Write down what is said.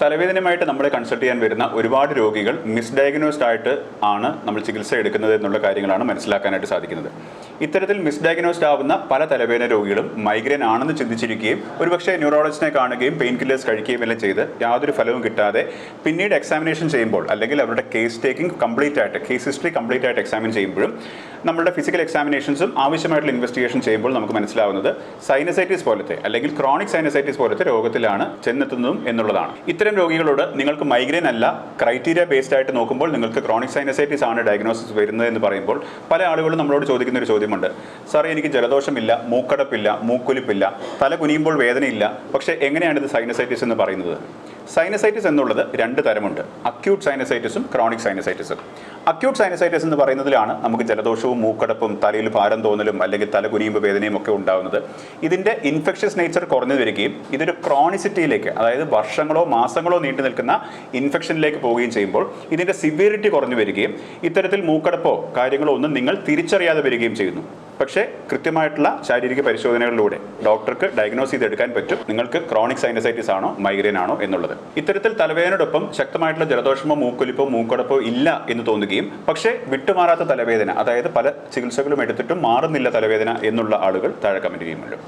തലവേദനയുമായിട്ട് നമ്മൾ കൺസൾട്ട് ചെയ്യാൻ വരുന്ന ഒരുപാട് രോഗികൾ മിസ്ഡയഗ്നോസ്ഡ് ആയിട്ട് ആണ് നമ്മൾ ചികിത്സ എടുക്കുന്നത് എന്നുള്ള കാര്യങ്ങളാണ് മനസ്സിലാക്കാനായിട്ട് സാധിക്കുന്നത്. ഇത്തരത്തിൽ മിസ്ഡയഗ്നോസ്ഡ് ആവുന്ന പല തലവേദന രോഗികളും മൈഗ്രെയിൻ ആണെന്ന് ചിന്തിച്ചിരിക്കുകയും ഒരുപക്ഷെ ന്യൂറോളജിസ്റ്റിനെ കാണുകയും പെയിൻ കില്ലേഴ്സ് കഴിക്കുകയും എല്ലാം ചെയ്ത് യാതൊരു ഫലവും കിട്ടാതെ പിന്നീട് എക്സാമിനേഷൻ ചെയ്യുമ്പോൾ അല്ലെങ്കിൽ അവരുടെ കേസ് ടേക്കിംഗ് കംപ്ലീറ്റ് ആയിട്ട് കേസ് ഹിസ്റ്ററി കംപ്ലീറ്റ് ആയിട്ട് എക്സാമിൻ ചെയ്യുമ്പോഴും നമ്മളുടെ ഫിസിക്കൽ എക്സാമിനേഷൻസും ആവശ്യമായിട്ടുള്ള ഇൻവെസ്റ്റിഗേഷൻ ചെയ്യുമ്പോൾ നമുക്ക് മനസ്സിലാവുന്നത് സൈനസൈറ്റിസ് പോലത്തെ അല്ലെങ്കിൽ ക്രോണിക് സൈനസൈറ്റിസ് പോലത്തെ രോഗത്തിലാണ് ചെന്നെത്തുന്നതും എന്നുള്ളതാണ്. ഇത്തരം രോഗികളോട് നിങ്ങൾക്ക് മൈഗ്രെയിൻ അല്ല ക്രൈറ്റീരിയ ബേസ്ഡ് ആയിട്ട് നോക്കുമ്പോൾ നിങ്ങൾക്ക് ക്രോണിക് സൈനസൈറ്റിസ് ആണ് ഡയഗ്നോസിസ് വരുന്നത് എന്ന് പറയുമ്പോൾ പല ആളുകളും നമ്മളോട് ചോദിക്കുന്ന ഒരു ചോദ്യമുണ്ട്. സാറേ എനിക്ക് ജലദോഷമില്ല മൂക്കടപ്പില്ല മൂക്കൊലിപ്പില്ല തല കുനിയുമ്പോൾ വേദനയില്ല പക്ഷേ എങ്ങനെയാണ് ഇത് സൈനസൈറ്റിസ് എന്ന് പറയുന്നത്? സൈനസൈറ്റിസ് എന്നുള്ളത് രണ്ട് തരമുണ്ട്. അക്യൂട്ട് സൈനസൈറ്റിസും ക്രോണിക് സൈനസൈറ്റിസും അക്യൂട്ട് സൈനസൈറ്റിസ് എന്ന് പറയുന്നതിലാണ് നമുക്ക് ജലദോഷവും മൂക്കടപ്പും തലയിൽ ഭാരം തോന്നലും അല്ലെങ്കിൽ തല കുനിയുമ്പോൾ വേദനയും ഒക്കെ ഉണ്ടാകുന്നത് ഇതിന്റെ ഇൻഫെക്ഷ്യസ് നേച്ചർ കുറഞ്ഞു വരികയും ഇതൊരു ക്രോണിസിറ്റിയിലേക്ക് അതായത് വർഷങ്ങളോ മാസങ്ങളോ നീണ്ടു നിൽക്കുന്ന ഇൻഫെക്ഷനിലേക്ക് പോവുകയും ചെയ്യുമ്പോൾ ഇതിന്റെ സിവിയറിറ്റി കുറഞ്ഞു വരികയും ഇത്തരത്തിൽ മൂക്കടപ്പോ കാര്യങ്ങളോ ഒന്നും നിങ്ങൾ തിരിച്ചറിയാതെ വരികയും ചെയ്യുന്നു. പക്ഷേ കൃത്യമായിട്ടുള്ള ശാരീരിക പരിശോധനകളിലൂടെ ഡോക്ടർക്ക് ഡയഗ്നോസ് ചെയ്തെടുക്കാൻ പറ്റും. നിങ്ങൾക്ക് ക്രോണിക് സൈനസൈറ്റിസ് ആണോ മൈഗ്രെയിൻ ആണോ എന്നുള്ളത്. ഇത്തരത്തിൽ തലവേദനയോടൊപ്പം ശക്തമായിട്ടുള്ള ജലദോഷമോ മൂക്കൊലിപ്പോ മൂക്കടപ്പോ ഇല്ല എന്ന് തോന്നുകയും പക്ഷേ വിട്ടുമാറാത്ത തലവേദന അതായത് പല ചികിത്സകളും എടുത്തിട്ടും മാറുന്നില്ല തലവേദന എന്നുള്ള ആളുകൾ താഴെ കമന്റ് ചെയ്യുമല്ലോ